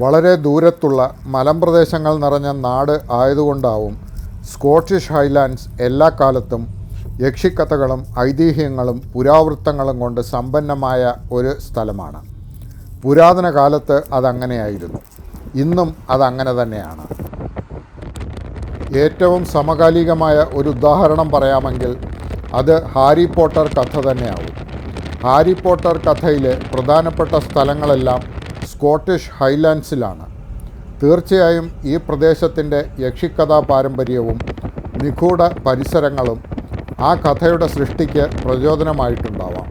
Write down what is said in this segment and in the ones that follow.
വളരെ ദൂരത്തുള്ള മലമ്പ്രദേശങ്ങൾ നിറഞ്ഞ നാട് ആയതുകൊണ്ടാവും സ്കോട്ടിഷ് ഹൈലാൻഡ്സ് എല്ലാ കാലത്തും യക്ഷിക്കഥകളും ഐതിഹ്യങ്ങളും പുരാവൃത്തങ്ങളും കൊണ്ട് സമ്പന്നമായ ഒരു സ്ഥലമാണ്. പുരാതന കാലത്ത് അതങ്ങനെയായിരുന്നു. ഇന്നും അതങ്ങനെ തന്നെയാണ്. ഏറ്റവും സമകാലികമായ ഒരു ഉദാഹരണം പറയാമെങ്കിൽ അത് ഹാരി പോട്ടർ കഥ തന്നെയാവും. ഹാരി പോട്ടർ കഥയിലെ പ്രധാനപ്പെട്ട സ്ഥലങ്ങളെല്ലാം സ്കോട്ടിഷ് ഹൈലാൻഡ്സിലാണ്. തീർച്ചയായും ഈ പ്രദേശത്തിന്റെ യക്ഷിക്കഥാ പാരമ്പര്യവും നിഗൂഢ പരിസരങ്ങളും ആ കഥയുടെ സൃഷ്ടിക്ക് പ്രചോദനമായിട്ടുണ്ടാവാം.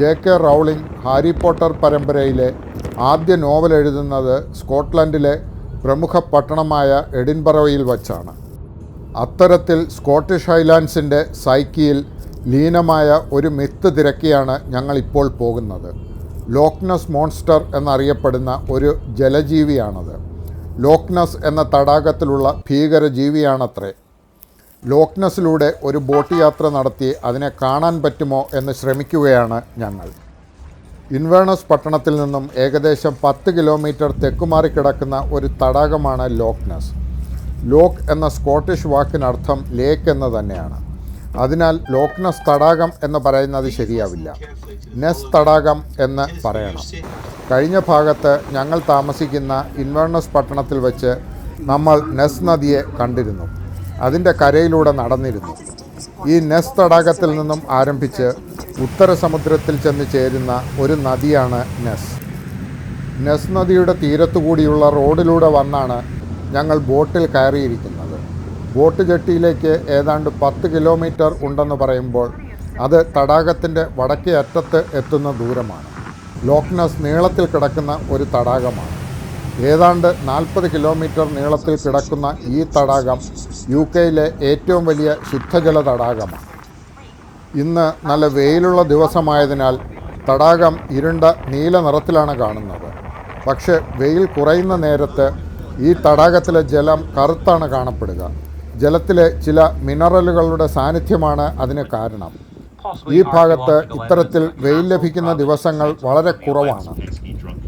J K Rowling Harry Potter പരമ്പരയിലെ ആദ്യ നോവൽ എഴുതുന്നത് സ്കോട്ട്ലൻഡിലെ പ്രമുഖ പട്ടണമായ എഡിൻബറോയിൽ വച്ചാണ്. അത്തരത്തിൽ സ്കോട്ടിഷ് ഹൈലാൻഡ്സിന്റെ സൈക്കിയിൽ ലീനമായ ഒരു മിത്ത് തിരക്കിയാണ് ഞങ്ങളിപ്പോൾ പോകുന്നത്. ലോക്നസ് മോൺസ്റ്റർ എന്നറിയപ്പെടുന്ന ഒരു ജലജീവിയാണത്. ലോക്നസ് എന്ന തടാകത്തിലുള്ള ഭീകര ജീവിയാണത്രേ ലോക്നസിലൂടെ ഒരു ബോട്ട് യാത്ര നടത്തി അതിനെ കാണാൻ പറ്റുമോ എന്ന് ശ്രമിക്കുകയാണ് ഞങ്ങൾ. ഇൻവേണസ് പട്ടണത്തിൽ നിന്നും ഏകദേശം പത്ത് കിലോമീറ്റർ തെക്കുമാറി കിടക്കുന്ന ഒരു തടാകമാണ് ലോക്നസ് ലോക്ക് എന്ന സ്കോട്ടിഷ് വാക്കിനർത്ഥം ലേക്ക് എന്ന് തന്നെയാണ്. അതിനാൽ ലോക്നസ് തടാകം എന്ന് പറയുന്നത് ശരിയാവില്ല. നെസ് തടാകം എന്ന് പറയണം. കഴിഞ്ഞ ഭാഗത്ത് ഞങ്ങൾ താമസിക്കുന്ന ഇൻവേണസ് പട്ടണത്തിൽ വെച്ച് നമ്മൾ നെസ് നദിയെ കണ്ടിരുന്നു. അതിന്റെ കരയിലൂടെ നടന്നിരുന്നു. ഈ നെസ് തടാകത്തിൽ നിന്നും ആരംഭിച്ച് ഉത്തര സമുദ്രത്തിൽ ചെന്ന് ചേരുന്ന ഒരു നദിയാണ് നെസ് നെസ് നദിയുടെ തീരത്തുകൂടിയുള്ള റോഡിലൂടെ വന്നാണ് ഞങ്ങൾ ബോട്ടിൽ കയറിയിരിക്കുന്നത്. ബോട്ട് ജെട്ടിയിലേക്ക് ഏതാണ്ട് പത്ത് കിലോമീറ്റർ ഉണ്ടെന്ന് പറയുമ്പോൾ അത് തടാകത്തിന്റെ വടക്കേ അറ്റത്ത് എത്തുന്ന ദൂരമാണ്. ലോക്നസ് നീളത്തിൽ കിടക്കുന്ന ഒരു തടാകമാണ്. ഏതാണ്ട് നാൽപ്പത് കിലോമീറ്റർ നീളത്തിൽ കിടക്കുന്ന ഈ തടാകം യു കെയിലെ ഏറ്റവും വലിയ ശുദ്ധജല തടാകമാണ്. ഇന്ന് നല്ല വെയിലുള്ള ദിവസമായതിനാൽ തടാകം ഇരുണ്ട നീല നിറത്തിലാണ് കാണുന്നത്. പക്ഷേ വെയിൽ കുറയുന്ന നേരത്ത് ഈ തടാകത്തിലെ ജലം കറുത്താണ് കാണപ്പെടുക. ജലത്തിലെ ചില മിനറലുകളുടെ സാന്നിധ്യമാണ് അതിന് കാരണം. ഈ ഭാഗത്ത് ഇത്തരത്തിൽ വെയിൽ ലഭിക്കുന്ന ദിവസങ്ങൾ വളരെ കുറവാണ്.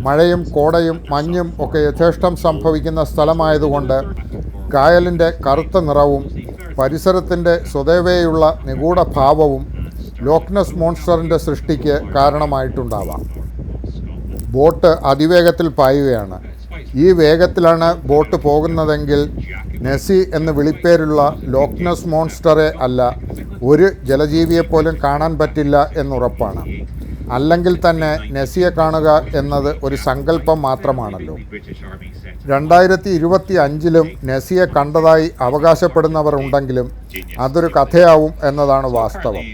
മഴയും കോടയും മഞ്ഞും ഒക്കെ യഥേഷ്ടം സംഭവിക്കുന്ന സ്ഥലമായതുകൊണ്ട് കായലിന്റെ കറുത്ത നിറവും പരിസരത്തിന്റെ സ്വതവേയുള്ള നിഗൂഢ ഭാവവും ലോക്നസ് മോൺസ്റ്ററിന്റെ സൃഷ്ടിക്ക് കാരണമായിട്ടുണ്ടാവാം. ബോട്ട് അതിവേഗത്തിൽ പായുകയാണ്. ഈ വേഗത്തിലാണ് ബോട്ട് പോകുന്നതെങ്കിൽ നെസി എന്ന് വിളിപ്പേരുള്ള ലോക്നസ് മോൺസ്റ്ററെ അല്ല ഒരു ജലജീവിയെപ്പോലും കാണാൻ പറ്റില്ല എന്നുറപ്പാണ്. അല്ലെങ്കിൽ തന്നെ നെസിയെ കാണുക എന്നത് ഒരു സങ്കല്പം മാത്രമാണല്ലോ. രണ്ടായിരത്തി ഇരുപത്തി അഞ്ചിലും നെസിയെ കണ്ടതായി അവകാശപ്പെടുന്നവർ ഉണ്ടെങ്കിലും അതൊരു കഥയാവും എന്നതാണ് വാസ്തവം.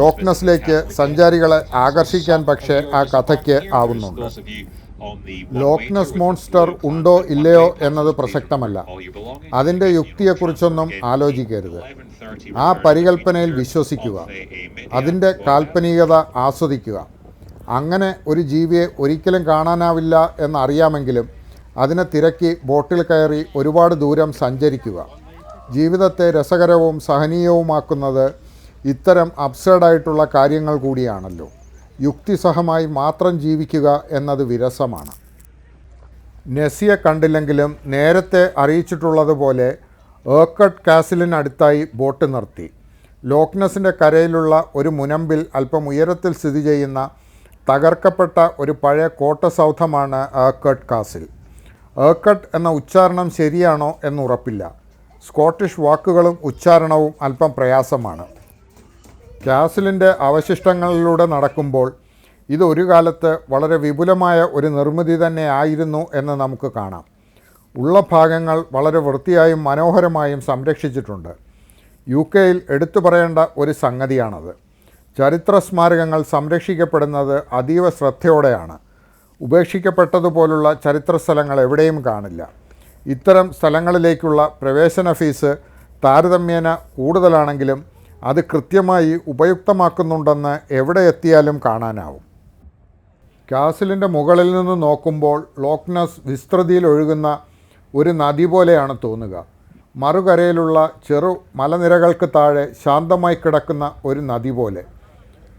ലോക്നസിലേക്ക് സഞ്ചാരികളെ ആകർഷിക്കാൻ പക്ഷേ ആ കഥയ്ക്ക് ആവുന്നുണ്ട്. ലോക്നസ് മോൺസ്റ്റർ ഉണ്ടോ ഇല്ലയോ എന്നത് പ്രസക്തമല്ല. അതിന്റെ യുക്തിയെക്കുറിച്ചൊന്നും ആലോചിക്കരുത്. ആ പരികൽപ്പനയിൽ വിശ്വസിക്കുക. അതിന്റെ കാൽപ്പനികത ആസ്വദിക്കുക. അങ്ങനെ ഒരു ജീവിയെ ഒരിക്കലും കാണാനാവില്ല എന്നറിയാമെങ്കിലും അതിനെ തിരക്കി ബോട്ടിൽ കയറി ഒരുപാട് ദൂരം സഞ്ചരിക്കുക. ജീവിതത്തെ രസകരവും സഹനീയവുമാക്കുന്നത് ഇത്തരം അബ്സേഡായിട്ടുള്ള കാര്യങ്ങൾ കൂടിയാണല്ലോ. യുക്തിസഹമായി മാത്രം ജീവിക്കുക എന്നത് വിരസമാണ്. നെസിയെ കണ്ടില്ലെങ്കിലും നേരത്തെ അറിയിച്ചിട്ടുള്ളതുപോലെ ഏർക്കട്ട് കാസിലിനടുത്തായി ബോട്ട് നിർത്തി. ലോക്നസിന്റെ കരയിലുള്ള ഒരു മുനമ്പിൽ അല്പം ഉയരത്തിൽ സ്ഥിതി ചെയ്യുന്ന തകർക്കപ്പെട്ട ഒരു പഴയ കോട്ട സൗധമാണ് ഏർക്കട്ട് കാസിൽ. ഏർക്കട്ട് എന്ന ഉച്ചാരണം ശരിയാണോ എന്നുറപ്പില്ല സ്കോട്ടിഷ് വാക്കുകളും ഉച്ചാരണവും അല്പം പ്രയാസമാണ്. കാസിലിന്റെ അവശിഷ്ടങ്ങളിലൂടെ നടക്കുമ്പോൾ ഇതൊരു കാലത്ത് വളരെ വിപുലമായ ഒരു നിർമ്മിതി തന്നെ ആയിരുന്നു എന്ന് നമുക്ക് കാണാം. ഉള്ള ഭാഗങ്ങൾ വളരെ വൃത്തിയായും മനോഹരമായും സംരക്ഷിച്ചിട്ടുണ്ട്. യു കെയിൽ എടുത്തു പറയേണ്ട ഒരു സംഗതിയാണത്. ചരിത്ര സ്മാരകങ്ങൾ സംരക്ഷിക്കപ്പെടുന്നത് അതീവ ശ്രദ്ധയോടെയാണ്. ഉപേക്ഷിക്കപ്പെട്ടതുപോലുള്ള ചരിത്ര സ്ഥലങ്ങൾ എവിടെയും കാണില്ല. ഇത്തരം സ്ഥലങ്ങളിലേക്കുള്ള പ്രവേശന ഫീസ് താരതമ്യേന കൂടുതലാണെങ്കിലും അത് കൃത്യമായി ഉപയുക്തമാക്കുന്നുണ്ടെന്ന് എവിടെ എത്തിയാലും കാണാനാവും. കാസിലിന്റെ മുകളിൽ നിന്ന് നോക്കുമ്പോൾ ലോക്നസ് വിസ്തൃതിയിൽ ഒഴുകുന്ന ഒരു നദി പോലെയാണ് തോന്നുക. മറുകരയിലുള്ള ചെറു മലനിരകൾക്ക് താഴെ ശാന്തമായി കിടക്കുന്ന ഒരു നദി പോലെ.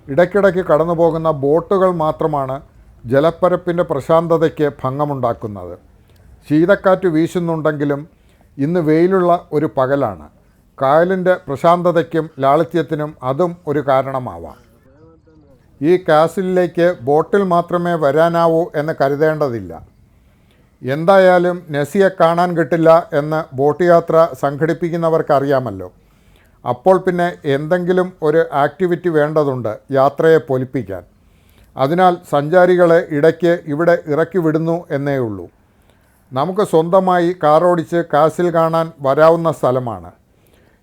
ഇടയ്ക്കിടയ്ക്ക് കടന്നു പോകുന്ന ബോട്ടുകൾ മാത്രമാണ് ജലപ്പരപ്പിന്റെ പ്രശാന്തതയ്ക്ക് ഭംഗമുണ്ടാക്കുന്നത്. ശീതക്കാറ്റ് വീശുന്നുണ്ടെങ്കിലും ഇന്ന് വെയിലുള്ള ഒരു പകലാണ്. കായലിന്റെ പ്രശാന്തതയ്ക്കും ലാളിത്യത്തിനും അതും ഒരു കാരണമാവാം. ഈ കാസിലിലേക്ക് ബോട്ടിൽ മാത്രമേ വരാനാവൂ എന്ന് കരുതേണ്ടതില്ല. എന്തായാലും നസിയെ കാണാൻ കിട്ടില്ല എന്ന് ബോട്ട് യാത്ര സംഘടിപ്പിക്കുന്നവർക്കറിയാമല്ലോ. അപ്പോൾ പിന്നെ എന്തെങ്കിലും ഒരു ആക്ടിവിറ്റി വേണ്ടതുണ്ട് യാത്രയെ പൊലിപ്പിക്കാൻ. അതിനാൽ സഞ്ചാരികളെ ഇടയ്ക്ക് ഇവിടെ ഇറക്കി വിടുന്നു എന്നേ ഉള്ളൂ. നമുക്ക് സ്വന്തമായി കാറോടിച്ച് കാസിൽ കാണാൻ വരാവുന്ന സ്ഥലമാണ്.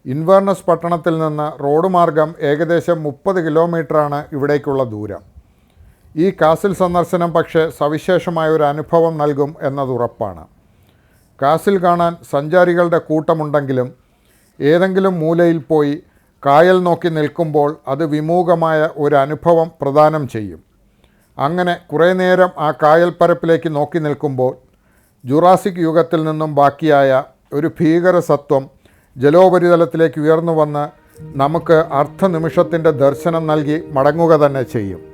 ഇൻവേർണസ് പട്ടണത്തിൽ നിന്ന് റോഡ് മാർഗം ഏകദേശം മുപ്പത് കിലോമീറ്ററാണ് ഇവിടേക്കുള്ള ദൂരം. ഈ കാസിൽ സന്ദർശനം പക്ഷേ സവിശേഷമായ ഒരു അനുഭവം നൽകും എന്നത് ഉറപ്പാണ്. കാസിൽ കാണാൻ സഞ്ചാരികളുടെ കൂട്ടമുണ്ടെങ്കിലും ഏതെങ്കിലും മൂലയിൽ പോയി കായൽ നോക്കി നിൽക്കുമ്പോൾ അത് വിമൂഖമായ ഒരു അനുഭവം പ്രദാനം ചെയ്യും. അങ്ങനെ കുറേ നേരം ആ കായൽപ്പരപ്പിലേക്ക് നോക്കി നിൽക്കുമ്പോൾ ജുറാസിക് യുഗത്തിൽ നിന്നും ബാക്കിയായ ഒരു ഭീകര സത്വം ജലോപരിതലത്തിലേക്ക് ഉയർന്നു വന്ന് നമുക്ക് അർത്ഥനിമിഷത്തിന്റെ ദർശനം നൽകി മടങ്ങുക തന്നെ ചെയ്യും.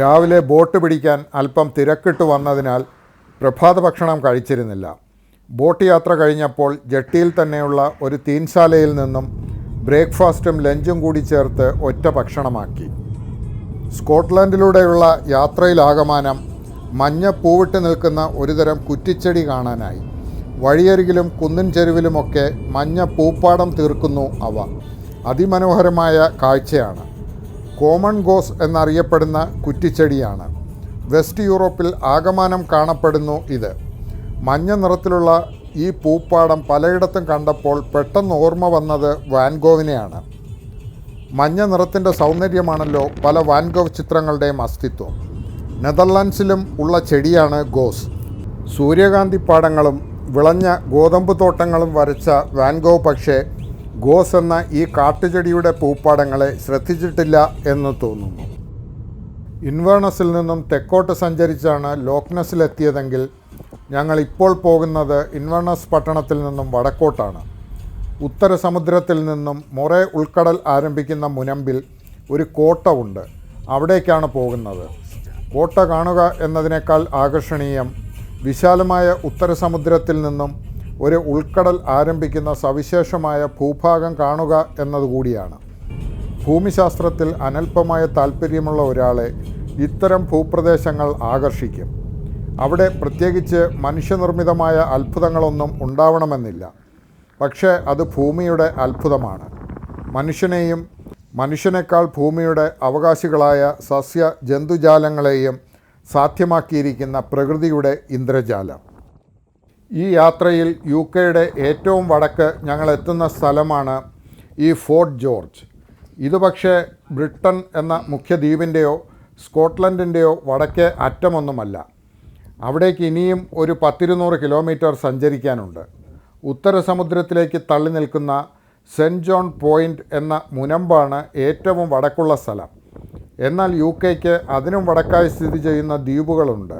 രാവിലെ ബോട്ട് പിടിക്കാൻ അല്പം തിരക്കിട്ട് വന്നതിനാൽ പ്രഭാത ഭക്ഷണം കഴിച്ചിരുന്നില്ല. ബോട്ട് യാത്ര കഴിഞ്ഞപ്പോൾ ജട്ടിയിൽ തന്നെയുള്ള ഒരു തീൻശാലയിൽ നിന്നും ബ്രേക്ക്ഫാസ്റ്റും ലഞ്ചും കൂടി ചേർത്ത് ഒറ്റ ഭക്ഷണമാക്കി. സ്കോട്ട്ലൻഡിലൂടെയുള്ള യാത്രയിലാകമാനം മഞ്ഞ പൂവിട്ട് നിൽക്കുന്ന ഒരുതരം കുറ്റിച്ചെടി കാണാനായി. വഴിയരികിലും കുന്നിൻ ചെരുവിലുമൊക്കെ മഞ്ഞ പൂപ്പാടം തീർക്കുന്നു അവ. അതിമനോഹരമായ കാഴ്ചയാണ്. കോമൺ ഗോസ് എന്നറിയപ്പെടുന്ന കുറ്റിച്ചെടിയാണ്. വെസ്റ്റ് യൂറോപ്പിൽ ആകമാനം കാണപ്പെടുന്നു ഇത്. മഞ്ഞ നിറത്തിലുള്ള ഈ പൂപ്പാടം പലയിടത്തും കണ്ടപ്പോൾ പെട്ടെന്ന് ഓർമ്മ വന്നത് വാൻഗോവിനെയാണ് മഞ്ഞ നിറത്തിന്റെ സൗന്ദര്യമാണല്ലോ പല വാൻഗോവ് ചിത്രങ്ങളുടെയും അസ്തിത്വം. നെതർലാൻഡ്സിലും ഉള്ള ചെടിയാണ് ഗോസ്. സൂര്യകാന്തി പാടങ്ങളും വിളഞ്ഞ ഗോതമ്പ് തോട്ടങ്ങളും വരച്ച വാൻഗോവ് പക്ഷേ ഗോസ് എന്ന ഈ കാട്ടുചെടിയുടെ പൂപ്പാടങ്ങളെ ശ്രദ്ധിച്ചിട്ടില്ല എന്ന് തോന്നുന്നു. ഇൻവേർണസിൽ നിന്നും തെക്കോട്ട് സഞ്ചരിച്ചാണ് ലോക്നസിലെത്തിയതെങ്കിൽ ഞങ്ങൾ ഇപ്പോൾ പോകുന്നത് ഇൻവേർണസ് പട്ടണത്തിൽ നിന്നും വടക്കോട്ടാണ്. ഉത്തര സമുദ്രത്തിൽ നിന്നും മൊറേ ഉൾക്കടൽ ആരംഭിക്കുന്ന മുനമ്പിൽ ഒരു കോട്ട ഉണ്ട്. അവിടേക്കാണ് പോകുന്നത്. കോട്ട കാണുക എന്നതിനേക്കാൾ ആകർഷണീയം വിശാലമായ ഉത്തര സമുദ്രത്തിൽ നിന്നും ഒരു ഉൾക്കടൽ ആരംഭിക്കുന്ന സവിശേഷമായ ഭൂഭാഗം കാണുക എന്നതുകൂടിയാണ്. ഭൂമിശാസ്ത്രത്തിൽ അനൽപമായ താല്പര്യമുള്ള ഒരാളെ ഇത്തരം ഭൂപ്രദേശങ്ങൾ ആകർഷിക്കും. അവിടെ പ്രത്യേകിച്ച് മനുഷ്യനിർമ്മിതമായ അത്ഭുതങ്ങളൊന്നും ഉണ്ടാവണമെന്നില്ല. പക്ഷേ അത് ഭൂമിയുടെ അത്ഭുതമാണ്. മനുഷ്യനെയും മനുഷ്യനേക്കാൾ ഭൂമിയുടെ അവകാശികളായ സസ്യ ജന്തുജാലങ്ങളെയും സാധ്യമാക്കിയിരിക്കുന്ന പ്രകൃതിയുടെ ഇന്ദ്രജാലം. ഈ യാത്രയിൽ യു കെയുടെ ഏറ്റവും വടക്ക് ഞങ്ങൾ എത്തുന്ന സ്ഥലമാണ് ഈ ഫോർട്ട് ജോർജ്. ഇത് പക്ഷേ ബ്രിട്ടൻ എന്ന മുഖ്യദ്വീപിന്റെയോ സ്കോട്ട്ലൻഡിന്റെയോ വടക്കേ അറ്റമൊന്നുമല്ല. അവിടേക്ക് ഇനിയും ഒരു പത്തിരുന്നൂറ് കിലോമീറ്റർ സഞ്ചരിക്കാനുണ്ട്. ഉത്തര സമുദ്രത്തിലേക്ക് തള്ളി നിൽക്കുന്ന സെന്റ് ജോൺ പോയിന്റ് എന്ന മുനമ്പാണ് ഏറ്റവും വടക്കുള്ള സ്ഥലം. എന്നാൽ യു കെക്ക് അതിനും വടക്കായി സ്ഥിതി ചെയ്യുന്ന ദ്വീപുകളുണ്ട്.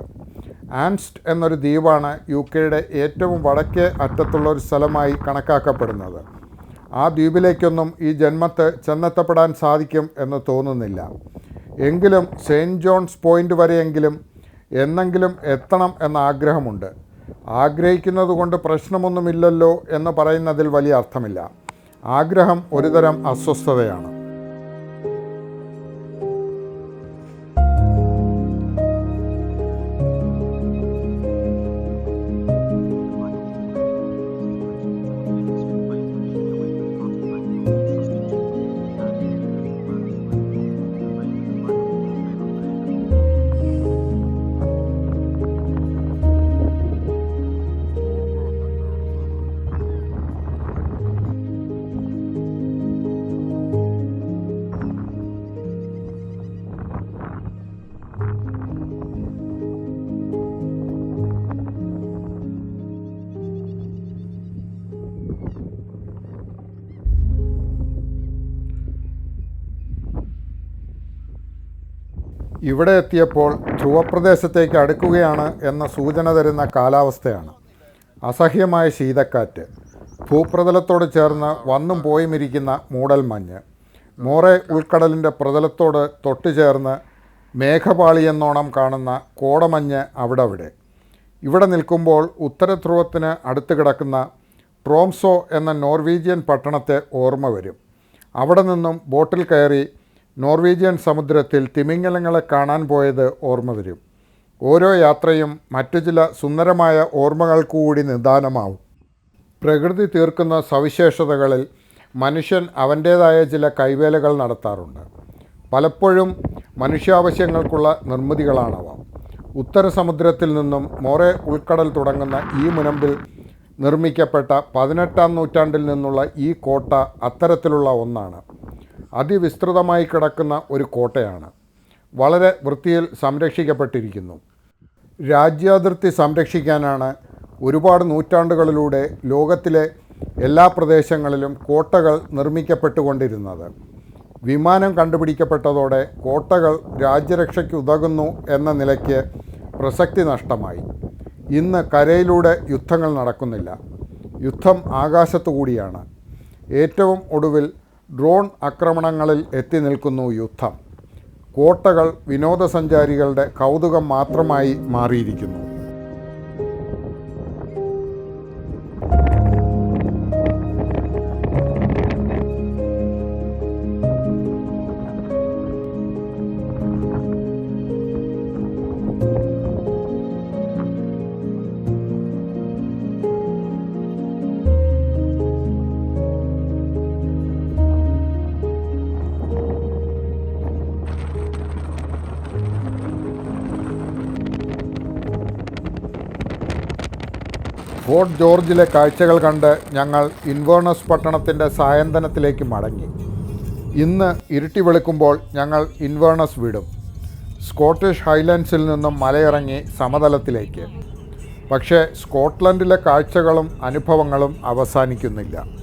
ആൻസ്റ്റ് എന്നൊരു ദ്വീപാണ് യു കെയുടെ ഏറ്റവും വടക്കേ അറ്റത്തുള്ള ഒരു സ്ഥലമായി കണക്കാക്കപ്പെടുന്നത്. ആ ദ്വീപിലേക്കൊന്നും ഈ ജന്മത്ത് ചെന്നെത്തപ്പെടാൻ സാധിക്കും എന്ന് തോന്നുന്നില്ല. എങ്കിലും സെയിന്റ് ജോൺസ് പോയിന്റ് വരെയെങ്കിലും എന്നെങ്കിലും എത്തണം എന്ന ആഗ്രഹമുണ്ട്. ആഗ്രഹിക്കുന്നത് കൊണ്ട് പ്രശ്നമൊന്നുമില്ലല്ലോ എന്ന് പറയുന്നതിൽ വലിയ അർത്ഥമില്ല. ആഗ്രഹം ഒരുതരം അസ്വസ്ഥതയാണ്. ഇവിടെ എത്തിയപ്പോൾ ധ്രുവപ്രദേശത്തേക്ക് അടുക്കുകയാണ് എന്ന സൂചന തരുന്ന കാലാവസ്ഥയാണ്. അസഹ്യമായ ശീതക്കാറ്റ് ഭൂപ്രതലത്തോട് ചേർന്ന് വന്നും പോയുമിരിക്കുന്ന മൂടൽമഞ്ഞ് മോറെ ഉൾക്കടലിന്റെ പ്രതലത്തോട് തൊട്ടു ചേർന്ന് മേഘപാളിയെന്നോണം കാണുന്ന കോടമഞ്ഞ് അവിടെ അവിടെ ഇവിടെ നിൽക്കുമ്പോൾ ഉത്തരധ്രുവത്തിന് അടുത്ത് കിടക്കുന്ന ട്രോംസോ എന്ന നോർവീജിയൻ പട്ടണത്തെ ഓർമ്മ വരും. അവിടെ നിന്നും ബോട്ടിൽ കയറി നോർവീജിയൻ സമുദ്രത്തിൽ തിമിംഗലങ്ങളെ കാണാൻ പോയത് ഓർമ്മ വരും. ഓരോ യാത്രയും മറ്റു ചില സുന്ദരമായ ഓർമ്മകൾ കൂടി നിദാനമാവും. പ്രകൃതി തീർക്കുന്ന സവിശേഷതകളിൽ മനുഷ്യൻ അവന്റേതായ ചില കൈവേലകൾ നടത്താറുണ്ട്. പലപ്പോഴും മനുഷ്യാവശ്യങ്ങൾക്കുള്ള നിർമ്മിതികളാണവ. ഉത്തര സമുദ്രത്തിൽ നിന്നും മോറെ ഉൾക്കടൽ തുടങ്ങുന്ന ഈ മുനമ്പിൽ നിർമ്മിക്കപ്പെട്ട പതിനെട്ടാം നൂറ്റാണ്ടിൽ നിന്നുള്ള ഈ കോട്ട അത്തരത്തിലുള്ള ഒന്നാണ്. അതിവിസ്തൃതമായി കിടക്കുന്ന ഒരു കോട്ടയാണ്. വളരെ വൃത്തിയിൽ സംരക്ഷിക്കപ്പെട്ടിരിക്കുന്നു. രാജ്യാതിർത്തി സംരക്ഷിക്കാനാണ് ഒരുപാട് നൂറ്റാണ്ടുകളിലൂടെ ലോകത്തിലെ എല്ലാ പ്രദേശങ്ങളിലും കോട്ടകൾ നിർമ്മിക്കപ്പെട്ടുകൊണ്ടിരുന്നത്. വിമാനം കണ്ടുപിടിക്കപ്പെട്ടതോടെ കോട്ടകൾ രാജ്യരക്ഷയ്ക്ക് ഉതകുന്നു എന്ന നിലയ്ക്ക് പ്രസക്തി നഷ്ടമായി. ഇന്ന് കരയിലൂടെ യുദ്ധങ്ങൾ നടക്കുന്നില്ല. യുദ്ധം ആകാശത്തു കൂടിയാണ് ഏറ്റവും ഒടുവിൽ ഡ്രോൺ ആക്രമണങ്ങളിൽ എത്തി നിൽക്കുന്നു യുദ്ധം. കോട്ടകൾ വിനോദസഞ്ചാരികളുടെ കൗതുകം മാത്രമായി മാറിയിരിക്കുന്നു. ഫോർട്ട് ജോർജിലെ കാഴ്ചകൾ കണ്ട് ഞങ്ങൾ ഇൻവേർണസ് പട്ടണത്തിന്റെ സായന്തനത്തിലേക്ക് മടങ്ങി. ഇന്ന് ഇരുട്ടി വെളുക്കുമ്പോൾ ഞങ്ങൾ ഇൻവേർണസ് വിടും. സ്കോട്ടിഷ് ഹൈലൻഡ്സിൽ നിന്നും മലയിറങ്ങി സമതലത്തിലേക്ക്. പക്ഷേ സ്കോട്ട്ലൻഡിലെ കാഴ്ചകളും അനുഭവങ്ങളും അവസാനിക്കുന്നില്ല.